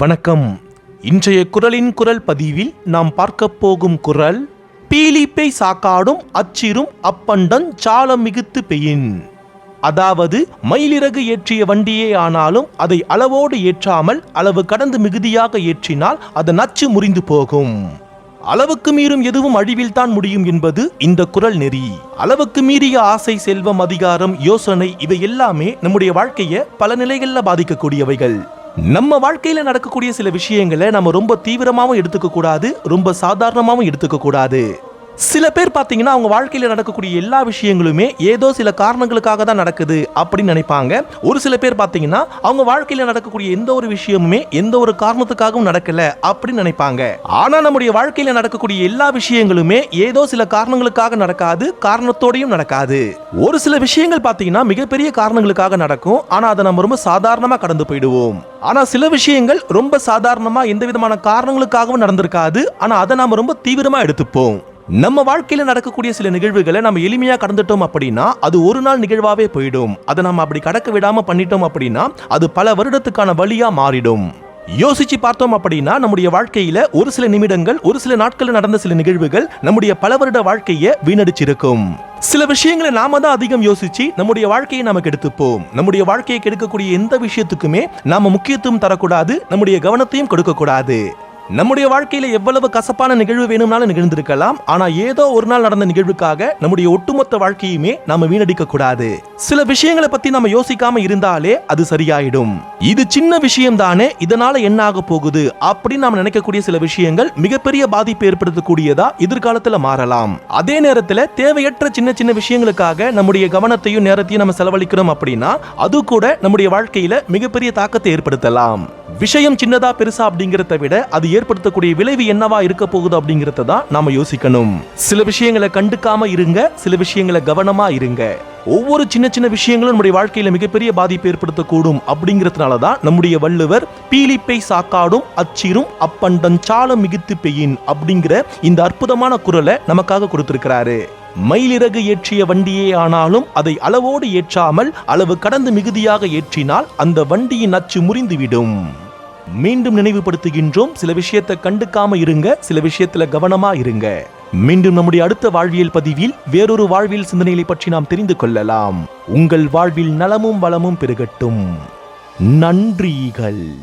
வணக்கம். இன்றைய குரலின் குரல் பதிவில் நாம் பார்க்க போகும் குரல் பீலிப்பை சாக்காடும் அச்சிரும் அப்பண்டன் சாலம் மிகுத்து பெயின். அதாவது மயிலிறகு ஏற்றிய வண்டியே ஆனாலும் அதை அளவோடு ஏற்றாமல் அளவு கடந்து மிகுதியாக ஏற்றினால் அதன் அச்சு முறிந்து போகும். அளவுக்கு மீறும் எதுவும் அழிவில் தான் முடியும் என்பது இந்த குரல் நெறி. அளவுக்கு மீறிய ஆசை செல்வம் அதிகாரம் யோசனை இவை எல்லாமே நம்முடைய வாழ்க்கையை பல நிலைகளில் பாதிக்கக்கூடியவைகள். நம்ம வாழ்க்கையில நடக்கக்கூடிய சில விஷயங்களை நம்ம ரொம்ப தீவிரமாகவும் எடுத்துக்க கூடாது ரொம்ப சாதாரணமாகவும் எடுத்துக்க கூடாது சில பேர் பார்த்தீங்கன்னா அவங்க வாழ்க்கையில் நடக்கக்கூடிய எல்லா விஷயங்களுமே ஏதோ சில காரணங்களுக்காக தான் நடக்குது அப்படின்னு நினைப்பாங்க. ஒரு சில பேர் பார்த்தீங்கன்னா அவங்க வாழ்க்கையில் நடக்கக்கூடிய எந்த ஒரு விஷயமுமே எந்த ஒரு காரணத்துக்காகவும் நடக்கல அப்படின்னு நினைப்பாங்க. ஆனால் நம்முடைய வாழ்க்கையில் நடக்கக்கூடிய எல்லா விஷயங்களுமே ஏதோ சில காரணங்களுக்காக நடக்காது காரணத்தோடையும் நடக்காது. ஒரு சில விஷயங்கள் பார்த்தீங்கன்னா மிகப்பெரிய காரணங்களுக்காக நடக்கும். ஆனால் அதை நம்ம ரொம்ப சாதாரணமாக கடந்து போயிடுவோம். ஆனால் சில விஷயங்கள் ரொம்ப சாதாரணமாக எந்த விதமான காரணங்களுக்காகவும் நடந்திருக்காது. ஆனால் அதை நாம் ரொம்ப தீவிரமாக எடுத்துப்போம். நம்ம வாழ்க்கையில் நடக்கக்கூடிய சில நிகழ்வுகளை நம்ம எளிமையாக கடந்துட்டோம் அப்படின்னா அது ஒரு நாள் நிகழ்வாகவே போயிடும். அதை நம்ம அப்படி கடக்க விடாமல் பண்ணிட்டோம் அப்படின்னா அது பல வருடத்துக்கான வழியாக மாறிடும். யோசிச்சு பார்த்தோம் அப்படின்னா நம்முடைய வாழ்க்கையில ஒரு சில நிமிடங்கள் ஒரு சில நாட்கள் நடந்த சில நிகழ்வுகள் நம்முடைய பல வருட வாழ்க்கையை வீணடிச்சிருக்கும். சில விஷயங்களை நாம தான் அதிகம் யோசிச்சு நம்முடைய வாழ்க்கையை நாம கெடுத்துப்போம். நம்முடைய வாழ்க்கையை கெடுக்கக்கூடிய எந்த விஷயத்துக்குமே நாம முக்கியத்துவம் தரக்கூடாது நம்முடைய கவனத்தையும் கொடுக்க கூடாது நம்முடைய வாழ்க்கையில எவ்வளவு கசப்பான நிகழ்வு வேணும்னாலும் நிகழ்ந்திருக்கலாம். ஆனா ஏதோ ஒரு நாள் நடந்த நிகழ்வுக்காக நம்முடைய ஒட்டுமொத்த வாழ்க்கையுமே நாம வீணடிக்க கூடாது சில விஷயங்களை பத்தி நம்ம யோசிக்காம இருந்தாலே அது சரியாயிடும். இது சின்ன விஷயம் தானே இதனால என்ன ஆக போகுது அப்படின்னு நாம நினைக்கக்கூடிய சில விஷயங்கள் மிகப்பெரிய பாதிப்பு ஏற்படுத்தக்கூடியதா எதிர்காலத்துல மாறலாம். அதே நேரத்துல தேவையற்ற சின்ன சின்ன விஷயங்களுக்காக நம்முடைய கவனத்தையும் நேரத்தையும் நம்ம செலவழிக்கிறோம் அப்படின்னா அது கூட நம்முடைய வாழ்க்கையில மிகப்பெரிய தாக்கத்தை ஏற்படுத்தலாம். விஷயம் சின்னதா பெருசா அப்படிங்கறத விட அது ஏற்படுத்தக்கூடிய விளைவு என்னவா இருக்க போகுது அப்படிங்கறத தான் நாம யோசிக்கணும். சில விஷயங்களை கண்டுக்காம இருங்க சில விஷயங்களை கவனமா இருங்க. ஒவ்வொரு சின்ன சின்ன விஷயங்களும் நம்முடைய வாழ்க்கையில மிகப்பெரிய பாதிப்பு ஏற்படுத்தக்கூடும் அப்படிங்கிறதுனால தான் நம்முடைய வள்ளுவர் பீலிப்பை சாக்காடும் அச்சிரும் அப்பண்டன் சாலம் மிகுத்து பெயின் அப்படிங்கிற இந்த அற்புதமான குரலை நமக்காக கொடுத்திருக்கிறாரு. மயிலிறகு ஏற்றிய வண்டியே ஆனாலும் அதை அளவோடு ஏற்றாமல் அளவு கடந்து மிகுதியாக ஏற்றினால் அந்த வண்டியின் அச்சு முறிந்துவிடும். மீண்டும் நினைவுபடுத்துகின்றோம். சில விஷயத்தை கண்டுக்காம இருங்க. சில விஷயத்துல கவனமா இருங்க. மீண்டும் நம்முடைய அடுத்த வாழ்வியல் பதிவில் வேறொரு வாழ்வியல் சிந்தனைகளை பற்றி நாம் தெரிந்து கொள்ளலாம். உங்கள் வாழ்வில் நலமும் வளமும் பெருகட்டும். நன்றிகள்.